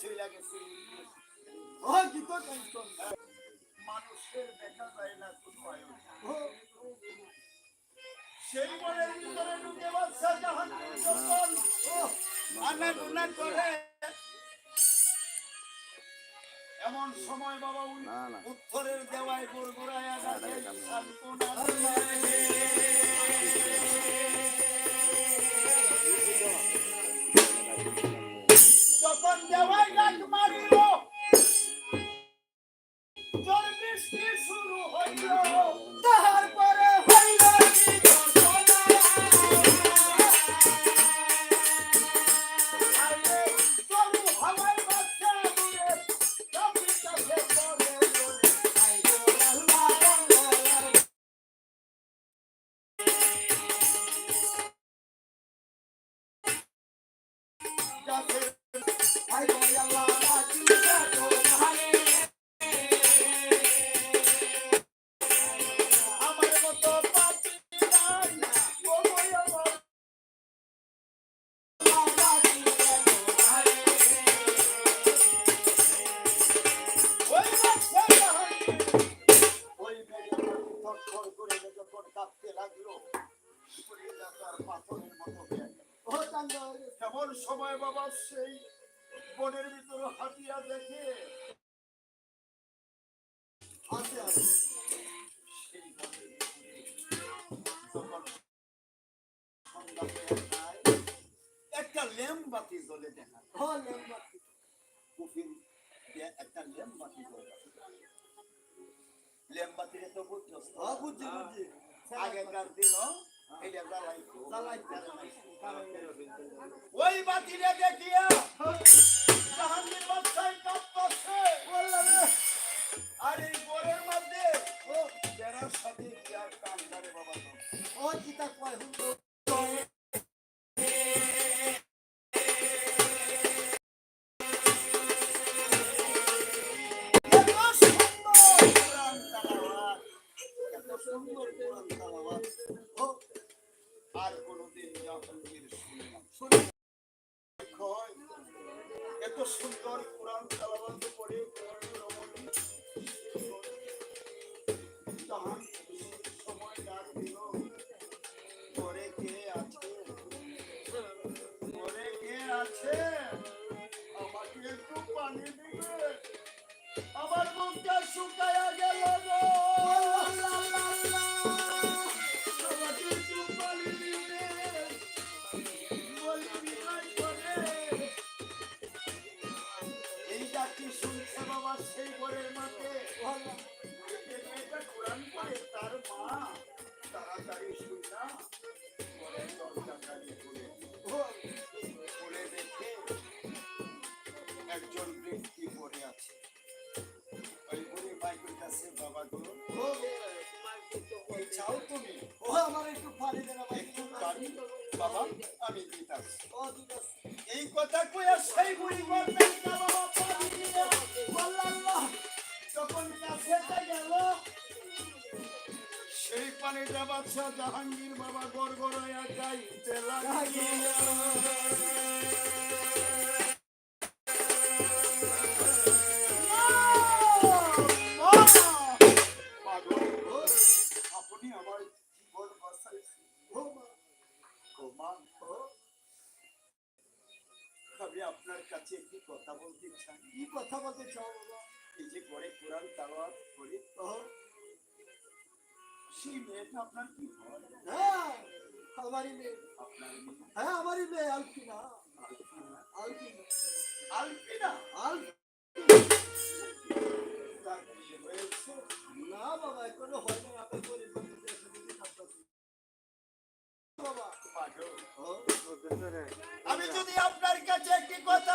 মাইরা গেছে। ও গীত কাইতো মানুষের দেখা যায় না কোনো আয়োজন সেই বনের ভিতরে ঢুকে বাচ্চা জাহান্নাম যখন আনা গুনা করে। এমন সময় বাবা। উত্তরের দেওয়ায় না। সালকোনা যখন দেওয়ায় Mario, Mario! একটা লেম বাতি জ্বলে দেখা। ও লেম্বা কুফির দিয়ে একটা লেম বাতি জ্বলে। লেম বাতিরে তো বুঝছস তো? ও বুঝছি বুঝছি আগেকার দিনও। ওই বাতিরে দেখিয়া জাহাঙ্গীর বাদশাহ কাঁপতেছে আর এই গোরের মধ্যে ও বেড়ার সাথে কি আর কান বাবা ও চিতা কয় হুন সেই পানিটা বাচ্চা জাহাঙ্গীর বাবা গড় গড়াইয়া গাইতে ওমা, আমি আপনার কাছে একটি কথা বলতে চাই। কি কথা বলতে চাও বাবা? যে ঘরে কোরআন তালাওয়াত করি ও সেই মেয়েটা আপনার কি হ্যাঁ? আমারই মেয়ে। হ্যাঁ আমারই মেয়ে আলফিনা আলফিনা। আলফিনা আলফিনা না বাবা এখনও হয় না করে আমি যদি আপনার কাছে একটি কথা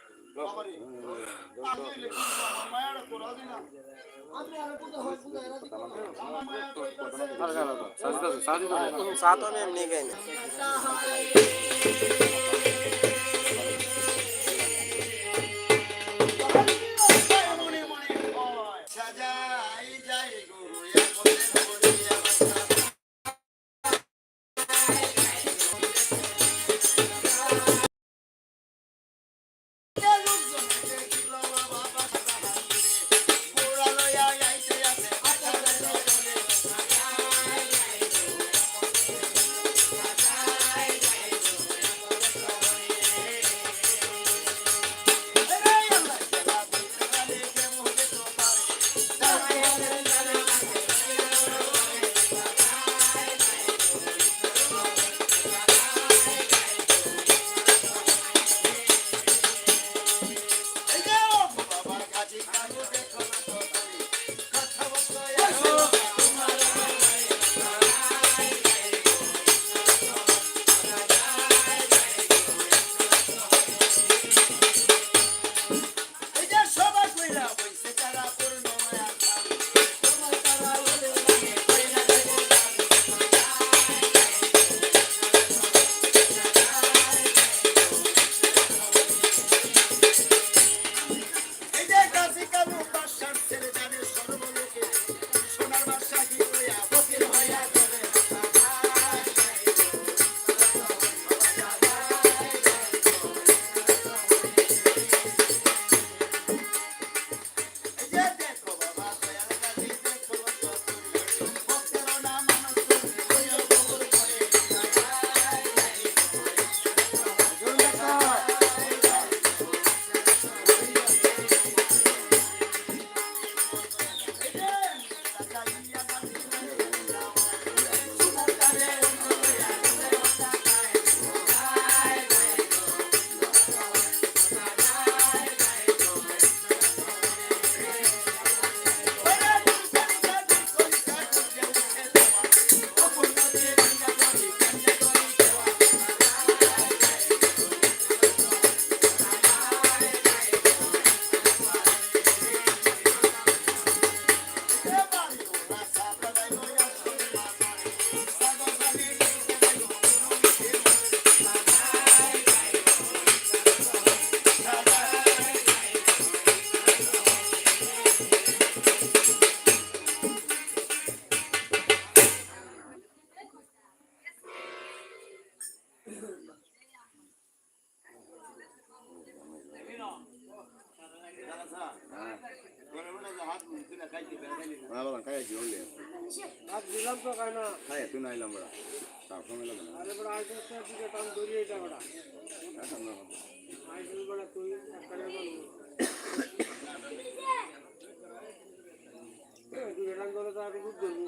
सातों में हम नहीं गए सजाई जाए गुरु या আজ দিলাম তো কাই না। আরে বড় আজ তো দিকে কাম করি এটা বড়। আজ বড় তুই করে বল। তুই রান করে তো আর বুঝ দেবো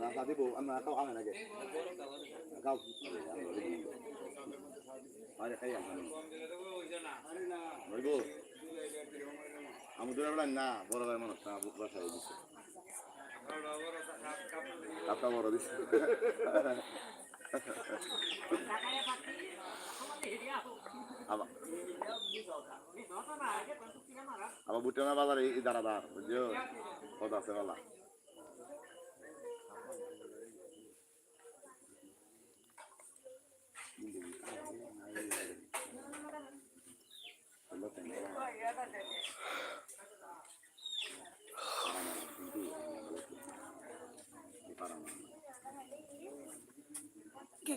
না তা দিব আমরা কাউ আনে নাকি কাউ আরে খাই আমি দূরে বেড়াই না বড় ভাই মানুষ না বুক বাসায় দিচ্ছে কাপটা বড় দিচ্ছে আবার বুটে না বাজারে এই দাঁড়াদার বুঝছ কত আছে বলা। কি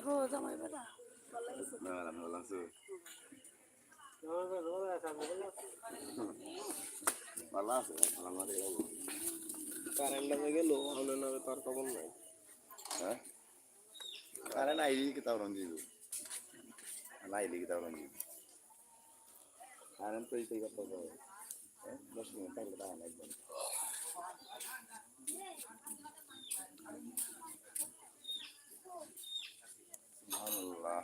গো জামাই বেটা ভালো আছে আমাদের কারেন্ট লাগে গেল হলে না তার খবর নাই হ্যাঁ কারণ আইলি কিতাব রঞ্জিত আইলি দাও রঞ্জিত কারণ তো এইটাই কথা বলে দশ মিনিট থাকলে দাঁড়ান একদম। আল্লাহ।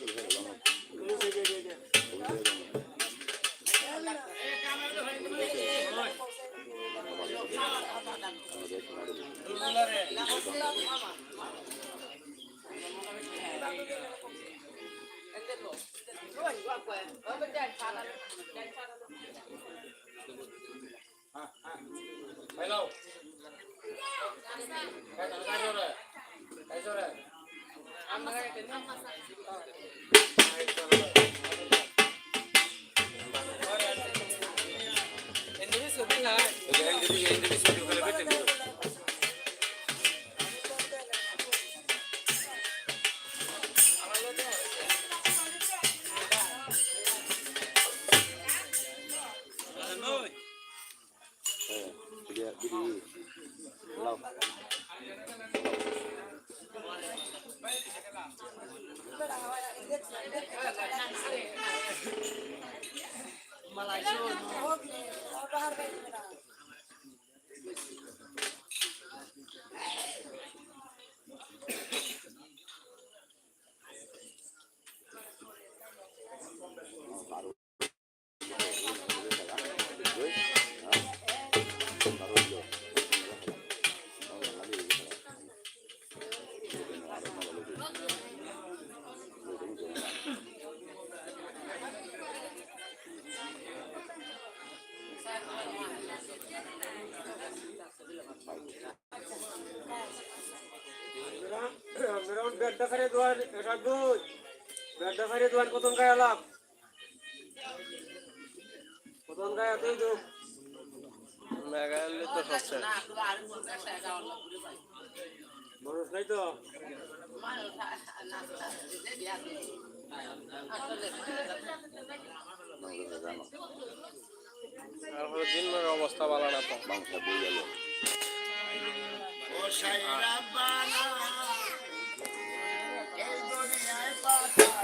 Gracias. না গায়ে আলাপ। গায়ে তুই তো মেঘালয় তো সবচেয়ে মানুষ নাই তো? তারপরে দিন অবস্থা ভালো না তো। ও সাইরা বানা। এই love.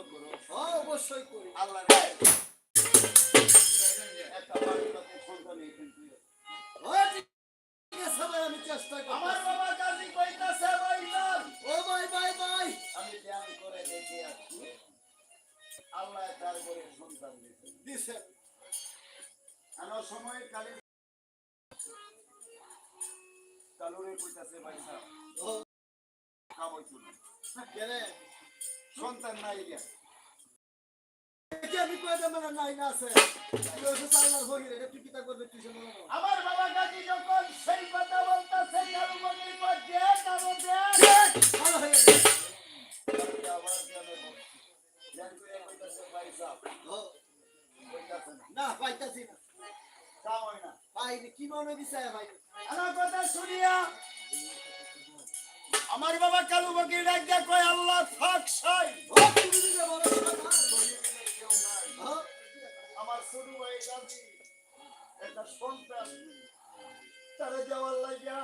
পূর্ণ করো। হ্যাঁ অবশ্যই করি। আল্লাহ করি দেখে আসছি আমার সময় কালে কালুরে কইতাছে ভাই সাহেব ও কামইছো কেনে সন্তান নাই গিয়া আমি কই দেব না নাই না আছে। তুই ওসে এটা তুই কিতা করবে তুই শুনো আমার বাবা কাজী যখন সেই কথা বলতাছে মনির কারও দেন ভালো হয়ে গেছে আবার ধ্যানে বসছি। ধ্যান কইতাছে ভাই সাহেব ও কইতাছে না পাইতাছি না। কাম হয় না। পাইনি কি মনে দিছে ভাই? আমার কথা শুনিয়া আমার বাবা কালু বকির ডাক কয় আল্লাহ থাক সাই। তারা যাওয়ার লাগিয়া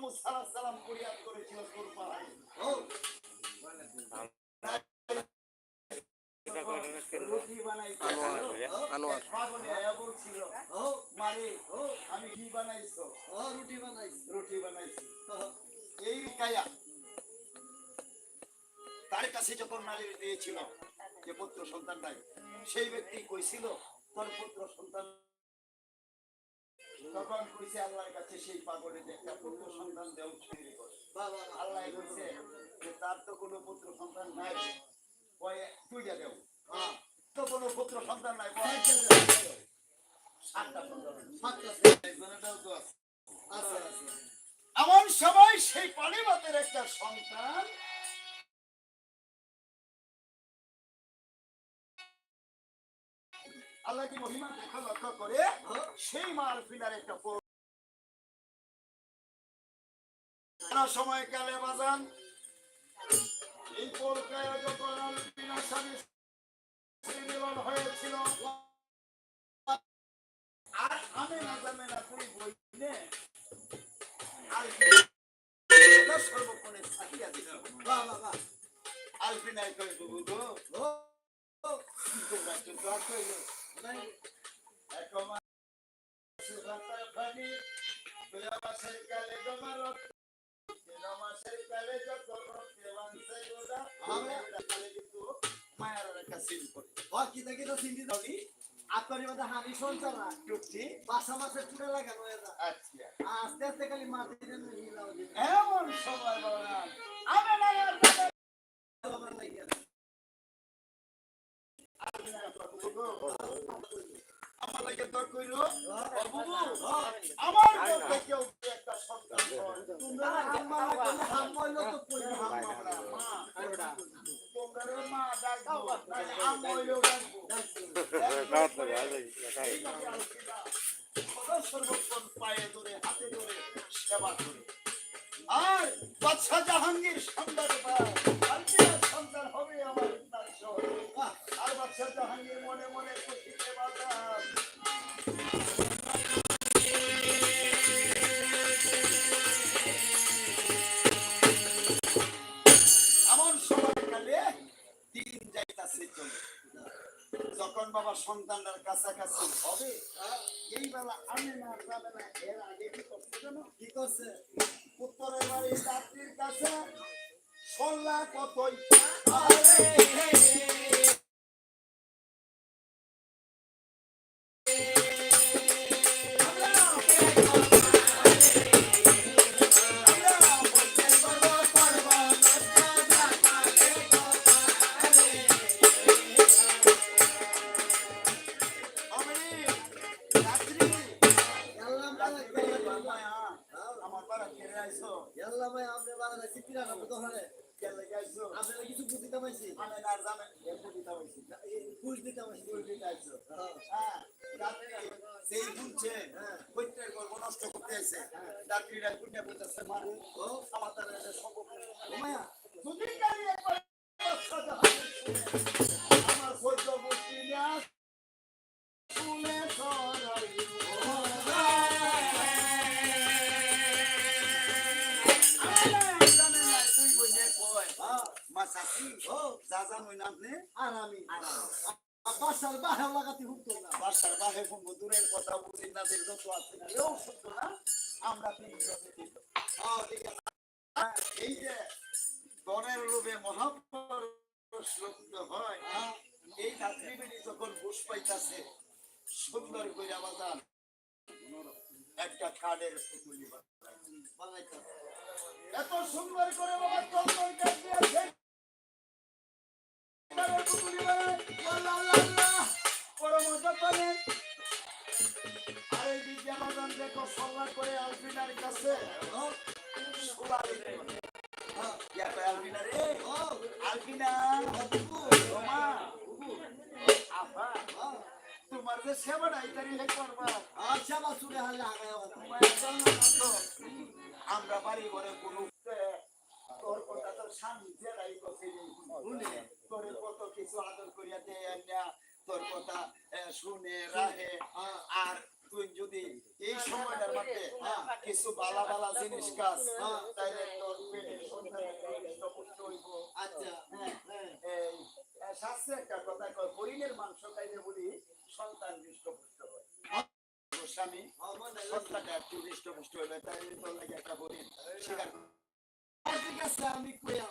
মুসা আল্লাহ সালাম তোর কাছে যখন নারী দিয়েছিল যে পুত্র সন্তান সেই ব্যক্তি কইছিল, তোর পুত্র সন্তান তখন কইছে আল্লাহর কাছে সেই পাগলে যে একটা পুত্র সন্তান দেও তৈরি করে। আল্লাহ কইছে যে তার তো কোনো পুত্র সন্তান নাই। কয়ে তুই দেও। হ্যাঁ। তো কোনো পুত্র সন্তান নাই। সাতটা সন্তান। একজনেরটাও তো আছে। এমন সময় সেই পানিবাতের একটা সন্তান আল্লাহ কি মহিমা দেখা লক্ষ্য করে? সেই মাল ফিলার একটা সময় কালে বাজান। এই পরকায় যখন আলপিনা স্বামী মিলন হয়েছিল। আর আমি না জানে না তুই বইনে আলপিনা সর্বক্ষণে থাকিয়া দিল। বাহ কই বুবু গো কিন্তু আপনার মধ্যে হানি সঞ্চার না টুকছি বাসা মাছের চুড়ে লাগানো আচ্ছা আস্তে আস্তে খালি মাটি দেন হিলাও দিন এমন সময় বলা আমি আমার লাগে দর কইলো জানো কি করছে উত্তরের বাড়ি চাকরির কাছে সল্লা কতই আর আমি। বাসার বাহার লাগাতে হুকতো না। বাসার বাহে দূরের কথা বুঝি না যত আছে না। এও সত্য না আমরা তিনজন হ্যাঁ, ঠিক আছে। হ্যাঁ, এই যে লোভে মহাপরশ্লুব্ধ হয় এই যাত্রীবেলি যখন ঘুষ পাইতাছে সুন্দর করে বাজান একটা কাঠের পুতুলি বানাইতে এত সুন্দর করে বাবা চন্দন তোমার যে সেবাটা ইতারি হে করবা একদম না তো। আমরা বাড়ি ঘরে কোনো স্বামী জেলাই করছে শুনে তোর কত কিছু আদর করিয়া না তোর কথা শুনে, রাহে আর তুই যদি এই সময়টার মধ্যে কিছু বালা বালা জিনিস খাস তাহলে তোর হইব। আচ্ছা হ্যাঁ হ্যাঁ শাস্ত্রে একটা কথা কয়, হরিণের মাংস খাইলে বলি সন্তান হৃষ্টপুষ্ট হয়। তোর স্বামী, সন্তানটা একটু হৃষ্টপুষ্ট হইবে তাই তোর লাগে একটা হরিণ আমরা